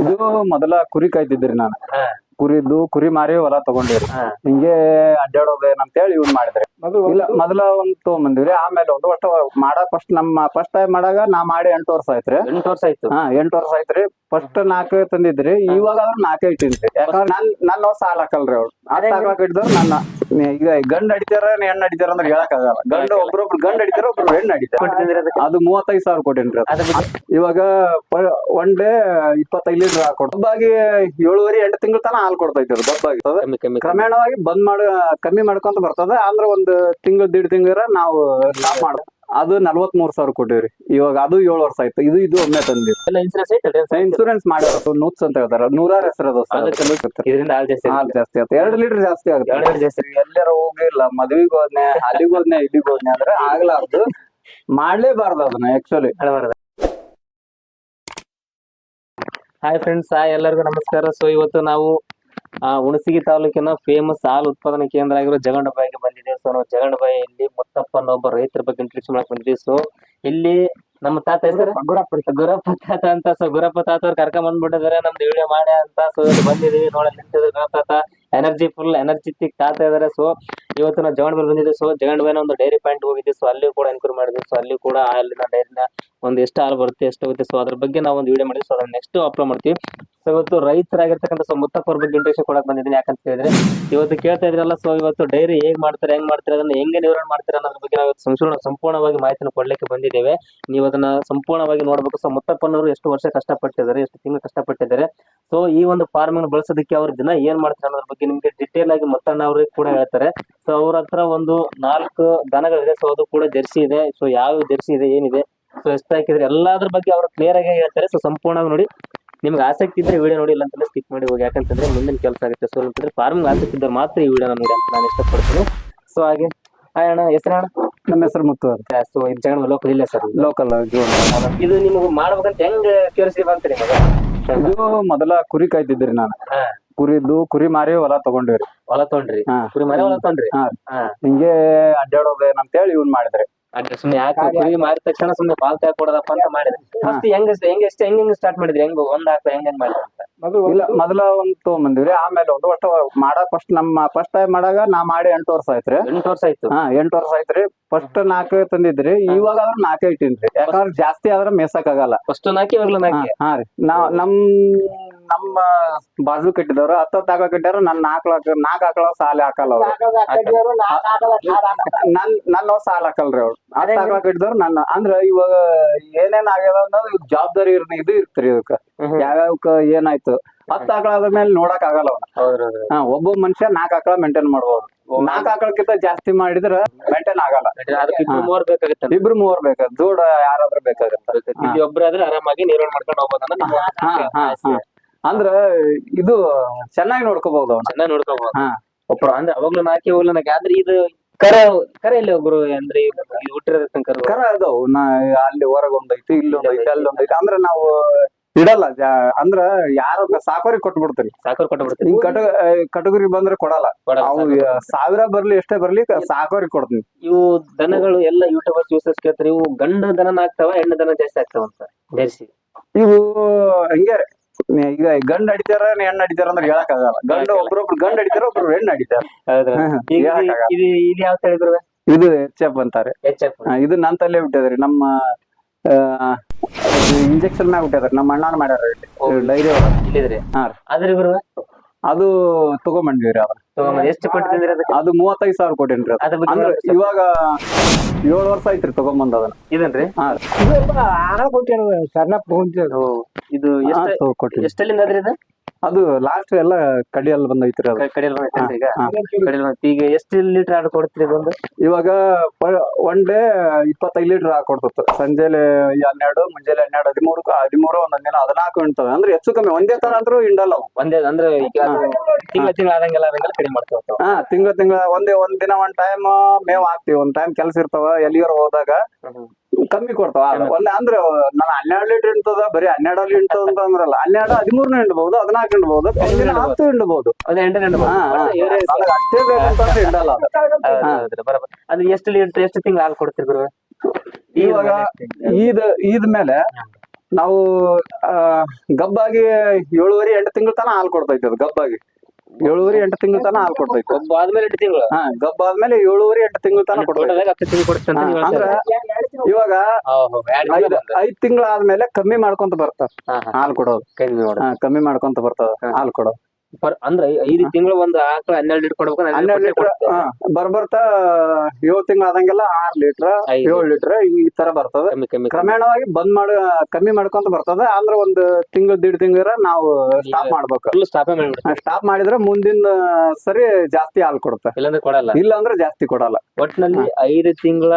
ಇದು ಮೊದಲ ಕುರಿ ಕಾಯ್ತಿದ್ರಿ ನಾನು. ಕುರಿದು ಕುರಿದ್ದು ಕುರಿ ಮಾರಿ ಹೊಲ ತಗೊಂಡಿರಿ. ಹಾ. ಏನಂತ ಹೇಳಿ ಇವ್ನ್ ಮಾಡಿದ್ರಿ. ಇಲ್ಲ ಮೊದಲ ಒಂದ್ ತಗೊಂಬಂದಿವ್ರಿ ಆಮೇಲೆ ಒಂದು ಒಟ್ಟು ಮಾಡಕ್ ಫಸ್ಟ್ ನಮ್ಮ ಫಸ್ಟ್ ಟೈಮ್ ಮಾಡಾಗ ನಾ ಮಾಡಿ ಎಂಟು ವರ್ಷ ಆಯ್ತ್ರಿ. ಎಂಟು ವರ್ಷ ಆಯ್ತು. ಹಾ ಎಂಟು ವರ್ಷ ಆಯ್ತ್ರಿ. ಫಸ್ಟ್ ನಾಲ್ಕು ತಂದಿದ್ರಿ ಇವಾಗ ಅವ್ರು ನಾಲ್ಕೇ ಇಟ್ಟಿದ್ರಿ ಯಾಕಂದ್ರೆ ನನ್ ನನ್ನ ಸಾಲ ಹಾಕಲ್ರಿ ಅವ್ರು. ಅದ್ ಹಾಕಕ್ ಹಿಡ್ದವ್ರು ನನ್ನ. ಈಗ ಗಂಡ್ ಅಡಿತಾರ ಹೆಣ್ಣು ಅಡಿತಾರ ಅಂದ್ರೆ ಹೇಳಕ್ ಆಗಲ್ಲ. ಗಂಡ ಒಬ್ರೊಬ್ರು ಗಂಡ್ ಅಡಿತಾರ ಒಬ್ರು ಹೆಣ್ಣು ಅಡಿತಾರ ಅದು ಮೂವತ್ತೈದು ಸಾವಿರ ಕೊಟ್ಟೇನ್ರಿ ಇವಾಗ ಒನ್ ಡೇ ಇಪ್ಪತ್ತೈದು ಲೀಟರ್ ಹಾಕೊಡ್ ದಬ್ಬಾಗಿ ಏಳುವರೆ ಎಂಟು ತಿಂಗಳ ತನ ಹಾಲು ಕೊಡ್ತೈತಿ ಅದು ದಬ್ಬಾಗಿ. ಕ್ರಮೇಣವಾಗಿ ಬಂದ್ ಮಾಡ ಕಮ್ಮಿ ಮಾಡ್ಕೊಂತ ಬರ್ತದ. ಅಂದ್ರೆ ಒಂದ್ ತಿಂಗಳು ದೀಡ್ ತಿಂಗಳ ನಾವು ಲಾಭ ಮಾಡ ಅದು ನಲ್ವತ್ ಮೂರ್ ಸಾವಿರ ಕೊಟ್ಟಿವ್ರಿ. ಇವಾಗ ಅದು ಏಳು ವರ್ಷ ಆಯ್ತು. ಇದು ಇದು ಒಮ್ಮೆ ತಂದಿವಿ ಎಲ್ಲ ಇನ್ಸೂರೆನ್ಸ್ ಐತಲ್ರಿ ಇನ್ಸೂರೆನ್ಸ್ ನೂತ್ಸ್ ಅಂತ ಹೇಳ್ತಾರ. ನೂರಾರು ಹೆಸರು ಇದರಿಂದ ಹಾಲು ಜಾಸ್ತಿ ಹಾಲು ಜಾಸ್ತಿ ಆಗುತ್ತೆ ಎರಡು ಲೀಟರ್ ಜಾಸ್ತಿ ಆಗುತ್ತೆ. ಎರಡು ಲೀಟರ್ ಜಾಸ್ತಿ ಎಲ್ಲಾರ ಹೋಗಿಲ್ಲ ಮದ್ವಿಗ್ ಹೋದ್ನೆ ಅಲ್ಲಿಗ್ ಹೋದ್ನೆ ಇಲ್ಲಿಗ್ ಹೋದ್ನೆ ಅಂದ್ರೆ ಆಗ್ಲಾರ್ದು. ಮಾಡ್ಲೇಬಾರ್ದು ಅದನ್ನ ಆಕ್ಚುಲಿ ಹಳಬಾರದ ಹಾಯ್ ಫ್ರೆಂಡ್ಸ್ ಹಾಯ್ ಎಲ್ಲರಿಗೂ ನಮಸ್ಕಾರ. ಸೊ ಇವತ್ತು ನಾವು ಆ, ಹುಣಸಗಿ ತಾಲೂಕಿನ ಫೇಮಸ್ ಹಾಲು ಉತ್ಪಾದನಾ ಕೇಂದ್ರ ಆಗಿರೋ ಜಗಂಡಬಾಯಿಗೆ ಬಂದಿದ್ದೇವೆ ಸೊ ನಾವು ಜಗಂಡಬಾಯಿಯಲ್ಲಿ ಮುತ್ತಪ್ಪ ಒಬ್ಬ ರೈತರ ಬಗ್ಗೆ ಇಂಟ್ರಡ್ಯೂಸ್ ಮಾಡಕ್ ಬಂದಿದ್ದೀವಿ ಸೊ ಇಲ್ಲಿ ನಮ್ಮ ತಾತ ಹೆಸರು? ಗುರಪ್ಪ ಗುರಪ್ಪ ತಾತ ಅಂತ. ಸೊ ಗುರಪ್ಪ ತಾತ ಅವ್ರು ಕರ್ಕೊಂಡ್ ಬಂದ್ಬಿಟ್ಟಿದ್ದಾರೆ. ನಮ್ದು ವಿಡಿಯೋ ಮಾಡಿ ಅಂತ. ಸೊ ಬಂದಿದೀವಿ ನೋಡಿ ನಿಂತಿದ್ರು ಗುರಪ್ಪ ತಾತ. ಎನರ್ಜಿ ಫುಲ್ ಎನರ್ಜಿಟಿಕ್ ತಾತ ಇದಾರೆ ಸೊ ಇವತ್ತು ನಾವು ಮೇಲೆ ಬಂದಿದ್ದೆ. ಸೊ ಜಗಂಡಬಾಯಿನ ಒಂದು ಡೈರಿ ಪಾಯಿಂಟ್ ಹೋಗಿದ್ದೆ. ಸೊ ಅಲ್ಲಿ ಕೂಡ ಎನ್ಕ್ವೈರಿ ಮಾಡಿದ್ವಿ. ಸೊ ಅಲ್ಲಿ ಕೂಡ ಅಲ್ಲಿನ ಡೈರಿನ ಒಂದು ಎಷ್ಟು ಹಾಲು ಬರುತ್ತೆ, ಎಷ್ಟು ಹೋಗುತ್ತೆ. ಸೊ ಅದ್ರ ಬಗ್ಗೆ ನಾವು ಒಂದು ವಿಡಿಯೋ ಮಾಡಿದ್ವಿ. ಸೊ ಅದನ್ನ ನೆಕ್ಸ್ಟ್ ಅಪ್ಲೋಡ್ ಮಾಡ್ತೀವಿ. ಸೊ ಇವತ್ತು ರೈತರಾಗಿರ್ತಕ್ಕಂಥ ಸೊ ಮುತ್ತಪ್ಪ ಬಗ್ಗೆ ಇಂಟ್ರೆಸ್ಟ್ ಕೊಡಕ್ ಬಂದಿದ್ದೀನಿ. ಯಾಕಂತ ಹೇಳಿದ್ರೆ ಇವತ್ತು ಕೇಳ್ತಾ ಇದ್ರಲ್ಲ ಸೊ ಇವತ್ತು ಡೈರಿ ಹೇಗ್ ಮಾಡ್ತಾರೆ, ಹೆಂಗ್ ಮಾಡ್ತಾರೆ, ಅದನ್ನ ಹೆಂಗೆ ನಿರ್ವಹಣೆ ಮಾಡ್ತಾರೆ ಅನ್ನೋದ್ರ ಬಗ್ಗೆ ನಾವು ಸಂಪೂರ್ಣ ಸಂಪೂರ್ಣವಾಗಿ ಮಾಹಿತಿನ ಕೊಡ್ಲಿಕ್ಕೆ ಬಂದಿದ್ದೇವೆ. ನೀವು ಅದನ್ನ ಸಂಪೂರ್ಣವಾಗಿ ನೋಡ್ಬೇಕು. ಸೊ ಮುತ್ತಪ್ಪನವರು ಎಷ್ಟು ವರ್ಷ ಕಷ್ಟಪಟ್ಟಿದ್ದಾರೆ, ಎಷ್ಟು ತಿಂಗಳು ಕಷ್ಟಪಟ್ಟಿದ್ದಾರೆ. ಸೊ ಈ ಒಂದು ಫಾರ್ಮಿಂಗ್ ಬಳಸೋದಕ್ಕೆ ಅವ್ರ ದಿನ ಏನ್ ಮಾಡ್ತಾರೆ ಅನ್ನೋದ್ರ ಬಗ್ಗೆ ನಿಮ್ಗೆ ಡಿಟೇಲ್ ಆಗಿ ಮುತ್ತಣ್ಣ ಅವ್ರಿಗೆ ಕೂಡ ಹೇಳ್ತಾರೆ. ಸೊ ಅವ್ರ ಹತ್ರ ಒಂದು ನಾಲ್ಕು ದನಗಳಿದೆ. ಸೊ ಅದು ಕೂಡ ಜರ್ಸಿ ಇದೆ. ಸೊ ಯಾವ ಜರ್ಸಿ ಇದೆ ಏನಿದೆ? ಸೊ ಎಷ್ಟು ಹಾಕಿದ್ರೆ ಎಲ್ಲಾದ್ರ ಬಗ್ಗೆ ಅವರು ಕ್ಲಿಯರ್ ಆಗಿ ಹೇಳ್ತಾರೆ. ಸೊ ಸಂಪೂರ್ಣವಾಗಿ ನೋಡಿ. ನಿಮ್ಗೆ ಆಸಕ್ತಿ ಇದ್ರೆ ವಿಡಿಯೋ ನೋಡಿ. ಇಲ್ಲ ಅಂತಂದ್ರೆ ಸ್ಕಿಪ್ ಮಾಡಿ ಹೋಗಿ. ಯಾಕಂತಂದ್ರೆ ಮುಂದಿನ ಕೆಲಸ ಆಗುತ್ತೆ. ಸೊ ಅಂತಂದ್ರೆ ಫಾರ್ಮಿಂಗ್ ಆಸಕ್ತಿ ಇದ್ದರೆ ಮಾತ್ರ ಈ ವಿಡಿಯೋ ನೋಡಿ ಅಂತ ನಾನು ಇಷ್ಟಪಡ್ತೀನಿ. ಸೊ ಹಾಗೆ. ಅಣ್ಣ. ಹೆಸರು ಅಣ್ಣ? ನಮ್ಮ ಹೆಸರು ಮುತ್ತು ಅಂತ. ಸೊ ಇದು ಜಗನ್ ಲೋಕಲ್ ಇಲ್ಲ ಸರ್ ಲೋಕಲ್ ಇದು ನಿಮ್ಗೆ ಮಾಡ್ಬೇಕಂತ ಹೆಂಗ್ ಕೇಳಿಸಿ ಬಂತು ನಿಮಗೆ? ಇದು ಮೊದಲ ಕುರಿ ಕಾಯ್ತಿದ್ರಿ ನಾನು. ಹಾ. ಕುರಿದ್ದು ಕುರಿ ಮಾರಿ ಹೊಲ ತಗೊಂಡಿವ್ರಿ ಹೊಲ ತೊಗೊಂಡ್ರಿ? ಹಾ. ಕುರಿ ಮಾರಿ ಹೊಲ ತೊಗೊಂಡ್ರಿ? ಹಾ. ಹಾ. ಹಿಂಗೆ ಹೇಳಿ ಇವ್ನ್ ಮಾಡಿದ್ರಿ. ಅಡ್ಡ ಸುಮ್ನೆ ಯಾಕೆ ಕುರಿ ಮಾರಿದ ತಕ್ಷಣ ಸುಮ್ನೆ ಪಾಲ್ ತಯಾರು ಕೊಡೋದಪ್ಪ ಅಂತ ಮಾಡಿದ್ರಿ. ಫಸ್ಟ್ ಹೆಂಗ್ ಹೆಂಗ್ ಎಷ್ಟು ಹೆಂಗ್ ಹೆಂಗ್ ಸ್ಟಾರ್ಟ್ ಮಾಡಿದ್ರಿ? ಹೆಂಗ್ ಒಂದ್ ಹಾಕ ಹೆಂಗ್ ಹೆಂಗ್ ಮಾಡಿದ್ರಿ ಅಂತ? ಇಲ್ಲ ಮೊದಲ ಒಂದ್ ತಗೊಂಬಂದಿವ್ರಿ ಆಮೇಲೆ ಒಂದು ಒಟ್ಟು ಮಾಡಕ್ ಫಸ್ಟ್ ನಮ್ಮ ಫಸ್ಟ್ ಟೈಮ್ ಮಾಡಾಗ ನಾ ಮಾಡಿ ಎಂಟು ವರ್ಷ ಆಯ್ತ್ರಿ ಎಂಟು ವರ್ಷ ಆಯ್ತು. ಹಾ ಎಂಟು ವರ್ಷ ಆಯ್ತ್ರಿ ಫಸ್ಟ್ ನಾಲ್ಕು ತಂದಿದ್ರಿ ಇವಾಗ ಆದ್ರ ನಾಲ್ಕೇ ಇಟ್ಟಿನ್ರಿ ಯಾಕಂದ್ರೆ ಜಾಸ್ತಿ ಆದ್ರ ಮೇಸಕ್ ಆಗಲ್ಲ. ಫಸ್ಟ್ ನಾಕಿ ಇವಾಗ್ಲೂ ಹಾ, ನಾಕಿ ಹಾ ರೀ. ನಾವ್ ನಮ್ ನಮ್ಮ ಬಾಜು ಕಟ್ಟಿದವ್ರು ಹತ್ತತ್ತು ಆಕಳ ಕಟ್ಟಿದ್ರು ನನ್ ನಾಲ್ಕು ನಾಲ್ಕು ಆಕಳ ಸಾಲ ಹಾಕಲ್ಲ ಅವ್ರು. ನನ್ ನನ್ನ ಸಾಲ ಹಾಕಲ್ರಿ ಅವ್ರು. ಹತ್ತು ಆಕಳ ಕಟ್ಟಿದವ್ರು ನನ್ನ ಅಂದ್ರ ಇವಾಗ ಏನೇನ್ ಆಗ್ಯದ ಅನ್ನೋದು ಜವಾಬ್ದಾರಿ ಇರ್ ಇದು ಇರ್ತ್ರಿ ಇದಕ್ಕ ಯಾವ್ಯಾವಕ್ಕ ಏನಾಯ್ತು? ಹತ್ತು ಆಕಳ ಆದ ಮೇಲೆ ನೋಡಕ್ ಆಗಲ್ಲ ಅವ್ನ. ಒಬ್ಬ ಮನುಷ್ಯ ನಾಲ್ಕು ಆಕಳ ಮೇಂಟೈನ್ ಮಾಡ್ಬೋದು. ನಾಲ್ಕು ಆಕಳಕ್ಕಿಂತ ಜಾಸ್ತಿ ಮಾಡಿದ್ರ ಮೇಂಟೈನ್ ಆಗಲ್ಲ. ಅದಕ್ಕೆ ಇಬ್ರು ಮೂವರ್ ಬೇಕಾಗುತ್ತೆ ಇಬ್ರು ಮೂವರ್ ಬೇಕಾ ಜೋಡ ಯಾರಾದ್ರೂ ಬೇಕಾಗುತ್ತೆ. ಇಲ್ಲಿ ಒಬ್ರು ಆದ್ರೆ ಆರಾಮಾಗಿ ನಿರ್ವಹಣೆ ಮಾಡ್ಕೊಂಡು ಹೋಗ್ಬೋದನ್ನ ಅಂದ್ರ ಇದು ಚೆನ್ನಾಗಿ ನೋಡ್ಕೋಬಹುದು ಚೆನ್ನಾಗಿ ನೋಡ್ಕೋಬಹುದು. ಹಾ. ಒಬ್ರು ಅಂದ್ರೆ ಅವಾಗ್ಲೂ ನಾಕಿ ಹೋಗ್ಲು ನಾಕಿ ಆದ್ರೆ ಇದು ಕರ ಕರ ಇಲ್ಲ ಒಬ್ರು ಅಂದ್ರೆ ಇದು ಹುಟ್ಟಿರೋದಕ್ಕೆ ಕರು ಅದಾವು ನಾ ಅಲ್ಲಿ ಹೊರಗ್ ಒಂದೈತಿ ಇಲ್ಲಿ ಒಂದೈತಿ ಅಲ್ಲಿ ಒಂದೈತಿ ಅಂದ್ರ ನಾವು ಇಡಲ್ಲ ಅಂದ್ರ ಯಾರ ಸಾಕೋರಿ ಕೊಟ್ಬಿಡ್ತೀರಿ. ಸಾಕೋರಿ ಕೊಟ್ಟು ಬಿಡ್ತೀವಿ ಹಿಂಗ್ ಕಟ ಕಟಗರಿ ಬಂದ್ರೆ ಕೊಡಲ್ಲ. ಅವು ಸಾವಿರ ಬರ್ಲಿ ಎಷ್ಟೇ ಬರ್ಲಿ ಸಾಕೋರಿ ಕೊಡ್ತೀನಿ. ಇವು ದನಗಳು ಎಲ್ಲ ಯೂಟ್ಯೂಬರ್ಸ್ ಯೂಸರ್ಸ್ ಕೇಳ್ತಾರೆ ಇವು ಗಂಡ ದನ ಆಗ್ತಾವ ಹೆಣ್ಣು ದನ ಜಾಸ್ತಿ ಆಗ್ತಾವ ಅಂತ ಜರ್ಸಿ. ಇವು ಹಂಗೆ ಈಗ ಗಂಡ್ ಅಡಿತಾರ ಹೆಣ್ಣು ಅಡಿತಾರ ಅಂದ್ರೆ ಹೇಳಕ್ ಆಗಲ್ಲ ಗಂಡು ಒಬ್ರೊಬ್ರು ಗಂಡ್ ಅಡಿತಾರ ಒಬ್ರು ಹೆಣ್ಣು ಅಡಿತಾರ. ಈಗ ಇದು-. ಇದು ಇದು ಯಾವ ತಳಿ ಗುರುವೆ? ಇದು ಎಚ್ ಎಫ್ ಅಂತಾರೆ. H F. ಹಾ, ಇದು ನನ್ ತಲೆ ಬಿಟ್ಟಿದ್ರಿ ನಮ್ಮ ಇಂಜೆಕ್ಷನ್ ಮ್ಯಾಗ ಬಿಟ್ಟದ್ರಿ ನಮ್ಮ ಅಣ್ಣನ ಮಾಡ್ಯಾರ ಡೈರಿ ಇಲ್ಲಿದ್ರಿ. ಹಾ ರೀ. ಆದ್ರೆ ಗುರುವೆ? ಅದು ತಗೊಂಬಂದ್ವಿ ರೀ ಅದನ್ನ ತಗೊಂಬಂದ್ ಎಷ್ಟು ಕೊಟ್ಟಿದ್ರಿ ಅದು ಮೂವತ್ತೈದು ಸಾವಿರ ಕೊಟ್ಟೇನ್ರಿ ಅದು. ಅದ್ರ ಬಗ್ಗೆ ಅಂದ್ರೆ ಇವಾಗ ಏಳು ವರ್ಷ ಐತ್ರಿ ತಗೊಂಬಂದ ಅದನ್ನ. ಇದನ್ರಿ? ಹಾ. ಇದು ಎಷ್ಟ ಎಷ್ಟಲ್ಲಿಂದ ಅದ್ರಿ ಇದು? ಅದು ಲಾಸ್ಟ್ ಎಲ್ಲ ಕಡಿಯಲ್ಲಿ ಬಂದೈತ್ರಿ ಅದು. ಕಡಿಯಲ್ಲಿ ಈಗ? ಕಡಿಯಲ್ಲಿ ಈಗ ಎಷ್ಟು ಲೀಟರ್ ಆಡ್ ಕೊಡ್ತೀರಿ ಇದೊಂದು? ಇವಾಗ ಒನ್ ಡೇ ಇಪ್ಪತ್ತೈದು ಲೀಟರ್ ಹಾಕೊಡ್ತತ್ತು ಸಂಜೆಲೆ ಹನ್ನೆರಡು ಮುಂಜಾನೆ ಹನ್ನೆರಡು ಹದಿಮೂರು ಹದಿಮೂರು ಒಂದೊಂದ್ ದಿನ ಹದಿನಾಲ್ಕು ಹಿಂಡ್ತವೆ ಅಂದ್ರೆ ಹೆಚ್ಚು ಕಮ್ಮಿ ಒಂದೇ ತರ ಅಂದ್ರೂ ಹಿಂಡಲ್ಲ ಅವು. ಒಂದೇ ಅಂದ್ರೆ ಈಗ ತಿಂಗಳ ತಿಂಗಳ ಆದಂಗೆಲ್ಲ ಆದಂಗೆಲ್ಲ ಕಡಿಮೆ ಮಾಡ್ತೇವೆ ಹಾ ತಿಂಗಳ ತಿಂಗಳ ಒಂದೇ ಒಂದ್ ದಿನ ಒಂದ್ ಟೈಮ್ ಮೇವ್ ಹಾಕ್ತಿವಿ. ಒಂದ್ ಟೈಮ್ ಕೆಲ್ಸ ಇರ್ತಾವ ಎಲ್ಲಿಗಾರ ಹೋದಾಗ. ಕಮ್ಮಿ ಕೊಡ್ತಾವ. ಅಲ್ಲ ಅಂದ್ರೆ ನಾನು ಹನ್ನೆರಡು ಲೀಟರ್ ಹಿಂಡ್ತದ ಬರೀ ಹನ್ನೆರಡು ಲೀಟರ್ ಅಂತ ಅಂದ್ರಲ್ಲ ಹನ್ನೆರಡು ಹದಿಮೂರ್ನ ಹಿಂಡ್ಬಹುದು ಹದಿನಾಲ್ಕು ಹಿಂಡ್ಬಹುದು ಹತ್ತು ಹಿಂಡ್ಬಹುದು ಅದೇ ಎಂಟು ಎಂಟು ಹಾ ಹಾ. ನನಗ್ ಅಷ್ಟೇ ಬೇಕಂತಂದ್ರೆ ಹಿಂಡಲ್ಲ ಅದು. ಎಷ್ಟು ಲೀಟರ್ ಎಷ್ಟು ತಿಂಗಳು ಹಾಲು ಕೊಡ್ತೀರಿ ಗುರು ಇವಾಗ ಈದ್ ಈದ್ ಮೇಲೆ ನಾವು ಗಬ್ಬಾಗಿ ಏಳುವರೆ ಎಂಟು ತಿಂಗಳ ತನ ಹಾಲು ಕೊಡ್ತೈತಿ ಅದು ಗಬ್ಬಾಗಿ. ಏಳುವರೆ ಎಂಟು ತಿಂಗಳ ತನ ಹಾಲು ಕೊಡ್ಬೇಕು ಒಬ್ಬ ಆದ್ಮೇಲೆ ಎಂಟು ತಿಂಗಳು ಹಾ ಗಬ್ಬ ಆದ್ಮೇಲೆ ಏಳುವರೆ ಎಂಟು ತಿಂಗಳ ತನ ಕೊಡ್ತೈತಿ ಹತ್ತು ತಿಂಗಳು ಕೊಡುತ್ತೆ ಅಂತ ನೀವು ಅಂದ್ರ ಇದ್ದೀರಾ. ಇವಾಗ ಓಹೋ, ಎರಡು ಐದ್ ಬಂತು. ಐದ್ ತಿಂಗಳ ಆದ್ಮೇಲೆ ಕಮ್ಮಿ ಮಾಡ್ಕೊಂತ ಬರ್ತಾರ ಹಾ, ಹಾ. ಹಾಲು ಕೊಡೋದು ಕಮ್ಮಿ. ಹಾ, ಕಮ್ಮಿ ಮಾಡ್ಕೊಂತ ಬರ್ತದ. ಹಾಲು ಕೊಡೋದು ಪರ್- ಅಂದ್ರೆ ಐದು ತಿಂಗಳು ಒಂದು ಆಕಳ ಹನ್ನೆರಡು ಲೀಟರ್ ಕೊಡ್ಬೇಕು ಅಂದ್ರೆ ಹನ್ನೆರಡು ಲೀಟರ್. ಬರ್ಬರ್ತಾ ಏಳು ತಿಂಗಳು ಆದಂಗೆಲ್ಲ ಆರ್ ಲೀಟರ್ ಐದು. ಏಳು ಲೀಟರ್ ಈ ತರ ಬರ್ತದ. ಕಮ್ಮಿ. ಕ್ರಮೇಣವಾಗಿ ಬಂದ್ ಮಾಡ ಕಮ್ಮಿ ಮಾಡ್ಕೊಂತ ಬರ್ತದ. ಅಂದ್ರ ಒಂದು ತಿಂಗಳ ದೀಡ್ ತಿಂಗಳ ನಾವು ಸ್ಟಾಪ್ ಮಾಡ್ಬೇಕು. ಫುಲ್ ಸ್ಟಾಪ್ ಮಾಡ್ಬಿಡ್ತಾರೆ ಸ್ಟಾಪ್ ಮಾಡಿದ್ರೆ ಮುಂದಿನ ಸರಿ ಜಾಸ್ತಿ ಹಾಲು ಕೊಡುತ್ತೆ. ಇಲ್ಲಾಂದ್ರೆ ಕೊಡಲ್ಲ. ಇಲ್ಲ ಅಂದ್ರೆ ಜಾಸ್ತಿ ಕೊಡಲ್ಲ. ಒಟ್ನಲ್ಲಿ ಐದು ತಿಂಗಳ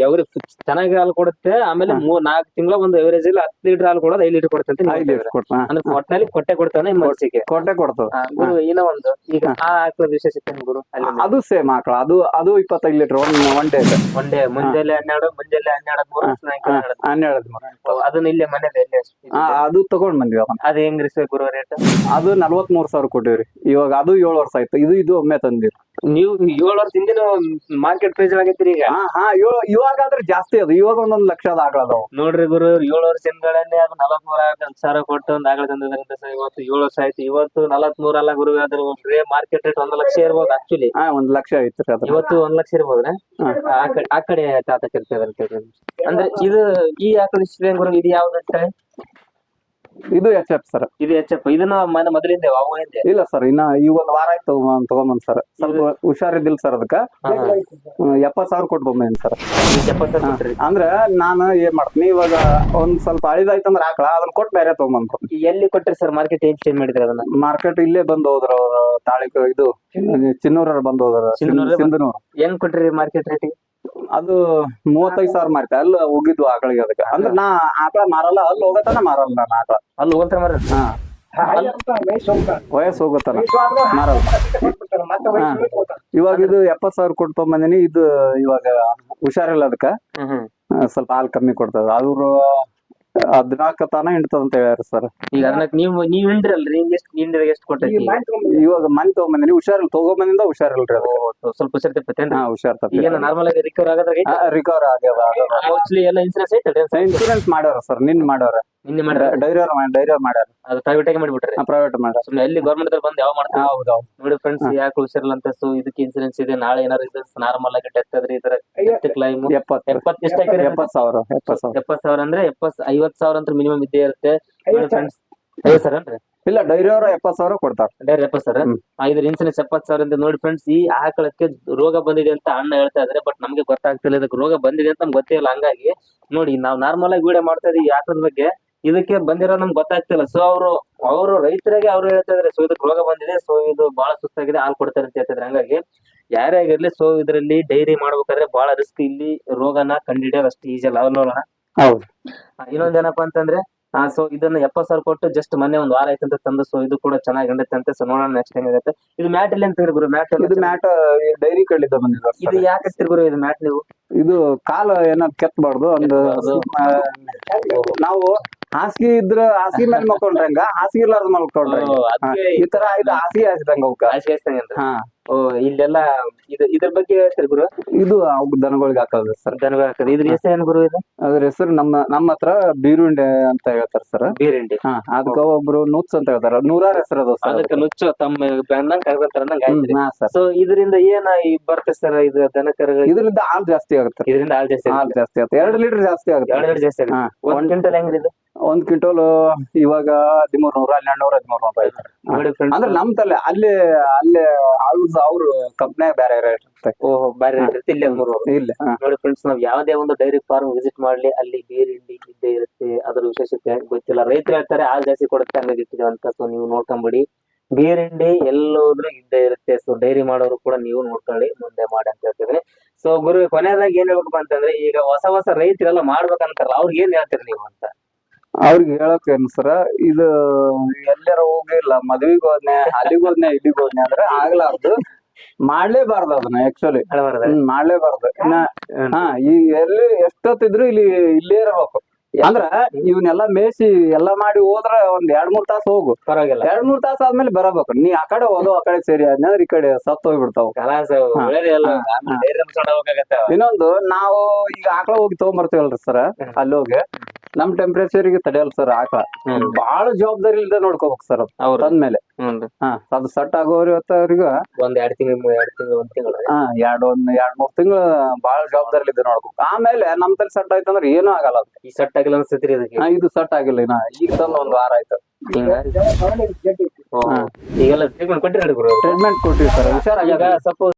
ಎವ್ರಿ ಚೆನ್ನಾಗಿ ಹಾಲು ಕೊಡುತ್ತೆ ಆಮೇಲೆ ಹಾ. ಮೂರ್ ನಾಲ್ಕು ತಿಂಗಳ ಒಂದು ಎವರೇಜ್ ಅಲ್ಲಿ ಹತ್ತು ಲೀಟರ್ ಹಾಲು ಕೊಡೋದು ಐದು ಲೀಟರ್ ಕೊಡುತ್ತೆ ಅಂತ ಐದು ಕೊಡ್ತಾ. ಅಂದ್ರೆ ಒಟ್ನಲ್ಲಿ ಕೊಟ್ಟೆ ಕೊಡ್ತಾನೆ ಮನಸ್ಸಿಗೆ. ಕೊಟ್ಟೆ ಕೊಡ್ತದ. ಗುರು ಇನ್ನೂ ಒಂದು. ಈಗ ಆ ಆಕಳ ವಿಶೇಷತೆ ಏನು ಗುರು ಅಲ್ಲಿ ಅದು ಸೇಮ್ ಆಕಳ. ಅದು ಅದು ಇಪ್ಪತ್ತೈದು litre one one day one day ಮುಂಜಾನೆ ಹನ್ನೆರಡು ಮುಂಜಾನೆ ಹನ್ನೆರಡು ಮೂರು ಸಾಯಂಕಾಲ ಹನ್ನೆರಡು. ಹನ್ನೆರಡು ಓ, ಅದನ್ನ ಇಲ್ಲೇ ಮನೇಲಿ ಎಲ್ಲಿ ಆ, ಅದು ತಗೊಂಡ್ ಬಂದ್ವಿ ಅದನ್ನ. ಅದ್ ಹೆಂಗ್ರಿ ಸರ್ ಗುರು ರೇಟ್ ಅದು ನಲ್ವತ್ ಮೂರ್ ಸಾವಿರ ಕೊಟ್ಟಿವ್ರಿ. ಇವಾಗ ಅದು ಏಳು ವರ್ಷ ಆಯ್ತು. ಇದು ಇದು ಒಮ್ಮೆ ತಂದಿರಿ ನೀವು ಏಳು ವರ್ಷ ಹಿಂದಿನ ಮಾರ್ಕೆಟ್ ಪ್ರೈಸ್ ಆಗೈತ್ರಿ ಈಗ? ಹಾ ಹಾ ಇವ- ಇವಾಗ ಆದ್ರೆ ಜಾಸ್ತಿ ಅದು. ಇವಾಗ ಒಂದೊಂದ್ ಲಕ್ಷದ ಆಕಳ ಅದಾವ. ನೋಡ್ರಿ ಗುರು ಏಳು ವರ್ಷ ಹಿಂದ್ಗಡೆನೆ ಅದು ನಲವತ್ ಮೂರ ಸಾವಿರ ಕೊಟ್ಟು ಒಂದ್ ಆಗಳ ತಂದಿದ್ರಿಂದ ಸರ್. ಇವತ್ತು ಏಳು ವರ್ಷ ಆಯ್ತು. ಇವತ್ತು ನಲವತ್ ಮೂರ ಅಲ್ಲ ಗುರು ಅದ್ರ ಮಾರ್ಕೆಟ್ ರೇಟ್ ಒಂದ್ ಲಕ್ಷ ಇರ್ಬೋದು ಆಕ್ಚುಲಿ ಹಾ ಒಂದ್ ಲಕ್ಷ ಐತ್ರಿ ಅದ್ರ ಇವತ್ತು ಒಂದ್ ಲಕ್ಷ ಇರ್ಬೋದ್ರೆ? ಹಾ. ಆ ಕಡೆ ಆ ಕಡೆ ತಾತ ಅಂತ ಹೇಳ್ರಿ. ಅಂದ್ರೆ ಇದು ಈ ಆಕಳ ಗುರು ಇದು ಯಾವ್ದು ಅಂತ ಹೇಳಿ? ಇದು ಎಚ್ ಎಫ್ ಸರ್ ಇದು ಎಚ್ ಎಫ್ ಇದನ್ನ ಮನೆ ಮೊದಲಿಂದ ಹಿಂದೆ ಇಲ್ಲ ಸರ್ ಇನ್ನ ಈ ಒಂದ್ ವಾರ ಆಯ್ತು ತಗೊಂಡ್ ತಗೊಂಬಂದ್ ಸರ್ ಸ್ವಲ್ಪ ಹುಷಾರಿದ್ದಿಲ್ಲ ಸರ್ ಅದಕ್ಕ. ಎಪ್ಪತ್ ಸಾವಿರ ಕೊಟ್ಟು ಬಂದೇನಿ ಸರ್ ಇದು ಎಪ್ಪತ್ತು ಸಾವಿರ. ಅಂದ್ರ ನಾನು ಏನ್ ಮಾಡ್ತೀನಿ ಇವಾಗ ಒಂದ್ ಸ್ವಲ್ಪ ಹಳಿದಾಯ್ತಂದ್ರ ಆಕಳ ಅದನ್ನ ಕೊಟ್ಟು ಬೇರೆ ತಗೊಂಬಂದ್ ಎಲ್ಲಿ ಕೊಟ್ರಿ ಸರ್ ಮಾರ್ಕೆಟ್ ಏನ್ ಚೇಂಜ್ ಮಾಡಿದ್ರೆ ಅದನ್ನ? ಮಾರ್ಕೆಟ್ ಇಲ್ಲೇ ಬಂದ್ ಹೋದ್ರ ತಾಳಿಕ ತಾಳಿ ಇದು ಚಿನ್ನೂರ ಬಂದು ಹೋದ್ರ ಸಿಂಧನೂರ್. ಹೆಂಗ್ ಕೊಟ್ರಿ ಮಾರ್ಕೆಟ್ ರೇಟ್ ಅದು ಮೂವತ್ತೈದು ಸಾವಿರ ಮಾರ್ತೆ ಅಲ್ಲಿ ಹೋಗಿದ್ವು ಆಕಳಿಗೆ ಅದಕ್ಕೆ. ಅಂದ್ರೆ ನಾ ಆಕಳ ಮಾರಲ್ಲ ಅಲ್ಲಿ ಹೋಗತನ ಮಾರಲ್ಲ ನಾನು ಆಕಳ. ಅಲ್ಲಿ ಹೋಗತ್ತೆ ಮಾರ ಹಾ. ವಯಸ್ಸು ಹೋಗತ್ತಾನ? ಮಾರಲ್ಲ. ಇವಾಗ ಇದು ಎಪ್ಪತ್ ಸಾವಿರ ಕೊಟ್ಟು ಬಂದಿನಿ ಇದು ಇವಾಗ ಹುಷಾರಿಲ್ಲ ಅದಕ್ಕ. ಸ್ವಲ್ಪ ಹಾಲು ಕಮ್ಮಿ ಕೊಡ್ತದ. ಅವ್ರು ಹದಿನಾಲ್ಕ ತಾನ ಹಿಂಡ್ತದ ಅಂತ ಹೇಳ್ಯಾರ ಸರ್ ಈಗ ಅದನ್ನ ನೀವು ನೀವ್ ಹಿಂಡ್ರಲ್ರಿ ಎಷ್ಟು ಹಿಂಡಿದಾಗ ಎಷ್ಟು ಕೊಟ್ಟೈತಿ? ಇವಾಗ ಮನೆ ತಗೊಂಬಂದಿನಿ ಹುಷಾರಿಲ್ಲ ತಗೊಂಬಂದಿಂದ ಹುಷಾರಿಲ್ರಿ ಅದು ಸ್ವಲ್ಪ ಹುಷಾರ್ ತಪ್ಪತ್ತೇನ್ರಿ ಹಾ ಹುಷಾರ್ ತಪ್ಪಿ ಈಗೇನ ನಾರ್ಮಲ್ ಆಗಿ ರಿಕವರ್ ಆಗೋದ್ರಾಗ ರಿಕವರ್ ಆಗ್ಯದ ಮೋಸ್ಟ್ಲಿ ಎಲ್ಲ ಇನ್ಸೂರೆನ್ಸ್ ಐತಲ್ರಿ ಇನ್ಸೂರೆನ್ಸ್ ಮಾಡ್ಯಾರ ಸರ್ ನಿನ್ ಮಾಡ್ಯಾರ ನಿನ್ನೆ ಮಾಡ್ರಿ ಡೈರಿ ಡೈರಿಯರ್ ಮಾಡ್ಯಾರ. ಅದು ಪ್ರೈವೇಟ್ ಆಗಿ ಮಾಡ್ಬಿಟ್ರಿ. ಪ್ರೈವೇಟ್ ಮಾಡ್ಯಾರ. ಸುಮ್ನೆ ಎಲ್ಲಿ ಗೌರ್ಮೆಂಟ್ ದಲ್ಲಿ ಬಂದು ಯಾವ ಮಾಡ್ತಾರೆ? ಹೌದೌದು ನೋಡಿ ಫ್ರೆಂಡ್ಸ್ ಯಾಕೆ ಉಳಿಸಿರಲ್ಲ ಅಂತ ಸೊ ಇದಕ್ಕೆ ಇನ್ಸೂರೆನ್ಸ್ ಇದೆ ನಾಳೆ ಏನಾದ್ರು ಇದು ನಾರ್ಮಲ್ ಆಗಿ ಡೆತ್ ಆದ್ರೆ ಇದರ ಕ್ಲೈಮ್ ಎಪ್ಪತ್ ಎಪ್ಪತ್ ಎಷ್ಟು ಎಪ್ಪತ್ ಸಾವಿರ ಎಪ್ಪತ್ ಸಾವಿರ. ಎಪ್ಪತ್ ಸಾವಿರ ಅಂದ್ರೆ ಎಪ್ಪತ್ ಐವತ್ ಸಾವಿರ ಅಂತ ಮಿನಿಮಮ್ ಇದ್ದೇ ಇರುತ್ತೆ. ನೋಡಿ ಫ್ರೆಂಡ್ಸ್ ಐವತ್ ಸಾವಿರ ಅಂದ್ರೆ? ಇಲ್ಲ ಡೈರಿಯವ್ರ ಎಪ್ಪತ್ ಸಾವಿರ ಕೊಡ್ತಾರೆ. ಡೈರಿ ಎಪ್ಪತ್ ಸಾವಿರ? ಇದ್ರ ಐದ್ರ ಇನ್ಸೂರೆನ್ಸ್ ಎಪ್ಪತ್ ಸಾವಿರ ಅಂತ ನೋಡಿ ಫ್ರೆಂಡ್ಸ್ ಈ ಆಕಳಕ್ಕೆ ರೋಗ ಬಂದಿದೆ ಅಂತ ಅಣ್ಣ ಹೇಳ್ತಾ ಇದ್ರೆ ಬಟ್ ನಮ್ಗೆ ಗೊತ್ತಾಗ್ತಿಲ್ಲ ಇದಕ್ಕೆ ರೋಗ ಬಂದಿದೆ ಅಂತ ನಮ್ಗೆ ಗೊತ್ತೇ ಇಲ್ಲ. ಹಂಗಾಗಿ ನೋಡಿ ನಾವು ನಾರ್ಮಲ್ ಆಗಿ ವಿಡಿಯೋ ಮಾಡ್ತಾ ಇದೀವಿ ಆಕಳದ ಬಗ್ಗೆ. ಇದಕ್ಕೆ ಬಂದಿರೋ ನಮ್ಗೆ ಗೊತ್ತಾಗ್ತಿಲ್ಲ. ಸೊ ಅವರು ಅವರು ರೈತರಿಗೆ ಅವ್ರು ಹೇಳ್ತಾ ಇದಾರೆ ಸೊ ಇದಕ್ಕೆ ರೋಗ ಬಂದಿದೆ ಸೊ ಇದು ಬಹಳ ಸುಸ್ತಾಗಿದೆ ಹಾಲು ಕೊಡ್ತಾರೆ ಅಂತ ಹೇಳ್ತಿದ್ರೆ. ಹಂಗಾಗಿ ಯಾರೇ ಆಗಿರ್ಲಿ ಸೊ ಇದರಲ್ಲಿ ಡೈರಿ ಮಾಡ್ಬೇಕಾದ್ರೆ ಬಹಳ ರಿಸ್ಕ್ ಇಲ್ಲಿ ರೋಗನ ಕಂಡಿಡಿಯೋದು ಅಷ್ಟು ಈಜಿ ಅಲ್ಲ. ಅವ್ರು ನೋಡೋಣ. ಹೌದು. ಇನ್ನೊಂದ್ ಏನಪ್ಪಾ ಅಂತಂದ್ರೆ ಸೊ ಇದನ್ನ ಎಪ್ಪತ್ ಸಾವಿರ ಕೊಟ್ಟು ಜಸ್ಟ್ ಮೊನ್ನೆ ಒಂದ್ ವಾರ ಆಯ್ತಂತ ತಂದು ಸೊ ಇದು ಕೂಡ ಚೆನ್ನಾಗಿ ಹಿಡಿತೆ ಅಂತ ಸೊ ನೋಡೋಣ ನೆಕ್ಸ್ಟ್ ಹೆಂಗಾಗುತ್ತೆ ಇದು ಮ್ಯಾಟ್ ಇಲ್ಲಿ ಅಂತ ಗುರು ಮ್ಯಾಟ್ ಇದು ಮ್ಯಾಟ್ ಡೈರಿ ಕಳ್ಳಿದ್ದ ಬಂದಿದೆ ಇದು ಯಾಕೆ ಹಚ್ತೀರಿ ಗುರು ಇದು ಮ್ಯಾಟ್ ನೀವು? ಇದು ಕಾಲ ಏನೋ ಕೆತ್ತಬಾರ್ದು ಒಂದು ನಾವು ಹಾಸಿಗೆ ಇದ್ರ ಹಾಸಿಗೆ ಮೇಲೆ ಮಕ್ಕೊಂಡ್ರಂಗ ಹಾಸಿಗೆ ಇರ್ಲಾರ್ದ ಮಲ್ಕೊಂಡ್ರಂಗ? ಓ, ಅದ್ಕೆ ಈ ತರ ಇದು ಹಾಸಿಗೆ ಹಾಸಿದಂಗ ಅವಕ್ಕ. ಹಾಸಿಗೆ ಹಚ್ತಂಗೇನ್ರಿ? ಹಾ. ಓ ಇಲ್ಲೆಲ್ಲ ಇದು ಇದ್ರ ಬಗ್ಗೆ ಹೇಳ್ತೀರಿ ಗುರು? ಇದು ಅವ್ಕ ದನಗಳಿಗೆ ಹಾಕೋದು ಸರ್. ದನಗಳ ಹಾಕೋದು ಇದ್ರ ಹೆಸರು ಏನ್ ಗುರು ಇದು? ಅದ್ರ ಹೆಸರು ನಮ್ಮ ನಮ್ಮ ಹತ್ರ ಬೀರುಂಡೆ ಅಂತ ಹೇಳ್ತಾರ ಸರ್. ಬೀರುಂಡೆ. ಹಾ ಅದಕ್ಕ ಒಬ್ರು ನುಚ್ಚ ಅಂತ ಹೇಳ್ತಾರ. ನೂರಾರು ಹೆಸರು ಅದಾವ ಸರ್ ಅದಕ್ಕೆ ನುಚ್ಚು ತಮ್ಮ ಬೆಣ್ಣಂಗ್ ಕರ್ಕೊಂತಾರ ಹಾ ಸರ್. ಸೊ ಇದರಿಂದ ಏನ ಈ ಬರುತ್ತೆ ಸರ್ ಇದು ದನ ಇದರಿಂದ ಹಾಲು ಜಾಸ್ತಿ ಆಗುತ್ತೆ. ಇದರಿಂದ ಹಾಲು ಜಾಸ್ತಿ ಹಾಲು ಜಾಸ್ತಿ ಆಗುತ್ತೆ. ಎರಡು ಲೀಟರ್ ಜಾಸ್ತಿ ಆಗುತ್ತೆ. ಎರಡು ಲೀಟರ್ ಜಾಸ್ತಿ ಆಗುತ್ತೆ. ಹಾ ಒಂದ್ ಕ್ವಿಂಟಲ್ ಹೆಂಗ್ರಿ ಇದು? ಒಂದ್ ಕ್ವಿಂಟಲ್ ಇವಾಗ ಹದಿಮೂರ್ ನೂರ ಅಲ್ಲಿ ನೂರ ಹದಿಮೂರ್ ನೂರ ಐತೆ ಅಂದ್ರೆ ನಮ್ ತಲೆ ಅಲ್ಲಿ ಅಲ್ಲಿ ಅವ್ರ ಅವ್ರ ಕಂಪ್ನಿಯಾಗ ಬೇರೆ ರೇಟ್ ಇರುತ್ತೆ. ಓಹೋ ರೇಟ್ ಇರುತ್ತೆ. ಇಲ್ಲಿ ಮೂರು ಇಲ್ಲ. ನೋಡಿ ಫ್ರೆಂಡ್ಸ್ ನಾವ್ ಯಾವ್ದೇ ಒಂದು ಡೈರಿ ಫಾರ್ಮ್ ವಿಸಿಟ್ ಮಾಡ್ಲಿ ಅಲ್ಲಿ ಬೇರಿಂಡಿ ಇದ್ದೇ ಇರುತ್ತೆ ಅದ್ರ ವಿಶೇಷತೆ ಗೊತ್ತಿಲ್ಲ. ರೈತರು ಹೇಳ್ತಾರೆ ಹಾಲ್ ಜಾಸ್ತಿ ಕೊಡುತ್ತೆ ಹಂಗಾಗಿ ಇಟ್ಟಿದ್ದೀವಿ ಅಂತ. ಸೊ ನೀವು ನೋಡ್ಕೊಂಬಿಡಿ. ಬೇರಿಂಡಿ ಎಲ್ಲೋದ್ರೂ ಇದ್ದೇ ಇರುತ್ತೆ. ಸೊ ಡೈರಿ ಮಾಡೋರು ಕೂಡ ನೀವು ನೋಡ್ಕೊಳ್ಳಿ ಮುಂದೆ ಮಾಡಿ ಅಂತ ಹೇಳ್ತಿದ್ರೆ ಸೊ ಗುರು ಕೊನೆಯದಾಗಿ ಏನ್ ಹೇಳ್ಬೇಕಪ್ಪ ಅಂತಂದ್ರೆ ಈಗ ಹೊಸ ಹೊಸ ರೈತರೆಲ್ಲ ಮಾಡ್ಬೇಕಂತಾರಲ್ಲ ಅವ್ರಿಗೆ ಏನ್ ಹೇಳ್ತೀರಿ ನೀವು ಅಂತ? ಅವ್ರಿಗೆ ಹೇಳಕ್ ಏನ್ ಸರ ಇದು ಎಲ್ಲಾರ ಹೋಗಿಲ್ಲ ಮದ್ವಿಗ್ ಹೋದ್ನೆ ಅಲ್ಲಿಗ್ ಹೋದ್ನೆ ಇಲ್ಲಿಗ್ ಹೋದ್ನೆ ಅಂದ್ರೆ ಆಗ್ಲಾರ್ದು. ಮಾಡ್ಲೇಬಾರ್ದು ಅದನ್ನ ಆಕ್ಚುಲಿ ಮಾಡ್ಲೇಬಾರ್ದು. ಇನ್ನ ಹಾ ಈ ಎಲ್ಲಿ ಎಷ್ಟೊತ್ತಿದ್ರು ಇಲ್ಲಿ ಇಲ್ಲೇ ಇರ್ಬೇಕು. ಅಂದ್ರ ಇವನ್ನೆಲ್ಲ ಮೇಸಿ ಎಲ್ಲಾ ಮಾಡಿ ಹೋದ್ರ ಒಂದ್ ಎರಡ್ ಮೂರ್ ತಾಸ ಹೋಗು. ಪರವಾಗಿಲ್ಲ. ಎರಡ್ ಮೂರ್ ತಾಸ ಆದ್ಮೇಲೆ ಬರಬೇಕು. ನೀ ಆ ಕಡೆ ಹೋದೋ ಆ ಕಡೆ ಸೇರಿ ಆದ್ಮೇಲೆ ಈ ಕಡೆ ಸತ್ ಹೋಗ್ಬಿಡ್ತಾವ. ಇನ್ನೊಂದು ನಾವು ಈಗ ಆಕಳ ಹೋಗಿ ತಗೊಂಬರ್ತೀವಲ್ರಿ ಸರ್? ಅಲ್ಲಿ ಹೋಗಿ. ನಮ್ ಟೆಂಪರೇಚರ್ಗೆ ತಡೆಯಲ್ಲ ಸರ್ ಆಕಳ. ಬಹಳ ಜವಾಬ್ದಾರಿ ಇಲ್ದೆ ನೋಡ್ಕೋಬೇಕು ಸರ್ ಅವ್ರ ತಂದ್ಮೇಲೆ. ಹ್ಮ್ ಹಾ ಅದು ಸಟ್ ಆಗೋರಿವತ್ತವ್ರಿಗ ಒಂದ್ ಎರಡ್ ತಿಂಗಳು ಎರಡ್ ತಿಂಗಳು ಒಂದ್ ತಿಂಗಳು. ಹಾ ಎರಡ್ ಒಂದ್ ಎರಡ್ ಮೂರ್ ತಿಂಗಳು ಬಹಳ ಜವಾಬ್ದಾರಿ ಇದ್ದೆ ನೋಡ್ಬೇಕು ಆಮೇಲೆ ನಮ್ ತಲೆ ಸಟ್ ಆಯ್ತಂದ್ರ ಏನೂ ಆಗಲ್ಲ ಅದು. ಈ ಸೆಟ್ ಆಗಿಲ್ಲ ಅನ್ಸತ್ರಿ ಇದಕ್ಕೆ? ಇದು ಸಟ್ ಆಗಿಲ್ಲ ಇನ್ನ. ಈಗ ತಂದ್ ಒಂದ್ ವಾರ ಆಯ್ತು. ಈಗೆಲ್ಲ ಟ್ರೀಟ್ಮೆಂಟ್ ಕೊಟ್ಟಿರಿ ಟ್ರೀಟ್ಮೆಂಟ್ ಕೊಟ್ಟಿವಿ ಸರ್ ಈಗ ಹುಷಾರಾಗ್ಯದ ಸಪೋಸ್